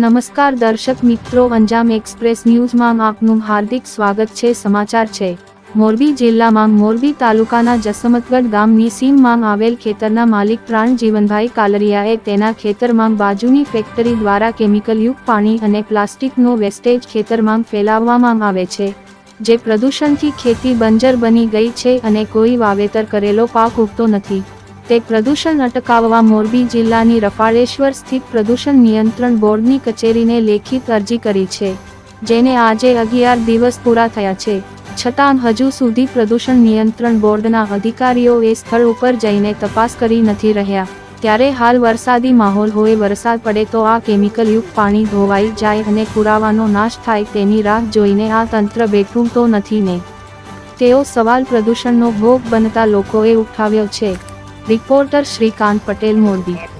નમસ્કાર દર્શક મિત્રો, અંજામ એક્સપ્રેસ ન્યૂઝમાં આપનું હાર્દિક સ્વાગત છે. સમાચાર છે. મોરબી જિલ્લામાં મોરબી તાલુકાના જસમતગઢ ગામની સીમમાં આવેલ ખેતરના માલિક પ્રાણ જીવનભાઈ કાલરિયાએ તેના ખેતરમાં બાજુની ફેક્ટરી દ્વારા કેમિકલયુક્ત પાણી અને પ્લાસ્ટિકનો વેસ્ટેજ ખેતરમાં ફેલાવવામાં આવે છે, જે પ્રદૂષણથી ખેતી બંજર બની ગઈ છે અને કોઈ વાવેતર કરેલો પાક ઉગતો નથી. તે પ્રદૂષણ અટકાવવા મોરબી જિલ્લાની રફાળેશ્વર સ્થિત પ્રદૂષણ નિયંત્રણ બોર્ડની કચેરીને લેખિત અરજી કરી છે, જેને આજે અગિયાર દિવસ પૂરા થયા છે. છતાં હજુ સુધી પ્રદૂષણ નિયંત્રણ બોર્ડના અધિકારીઓ એ સ્થળ ઉપર જઈને તપાસ કરી નથી રહ્યા. ત્યારે હાલ વરસાદી માહોલ હોય, વરસાદ પડે તો આ કેમિકલયુક્ત પાણી ધોવાઈ જાય અને પુરાવાનો નાશ થાય તેની રાહ જોઈને આ તંત્ર બેઠું તો નથી ને? તેઓ સવાલ પ્રદૂષણનો ભોગ બનતા લોકોએ ઉઠાવ્યો છે. રિપોર્ટર શ્રીકાંત પટેલ મોરબી.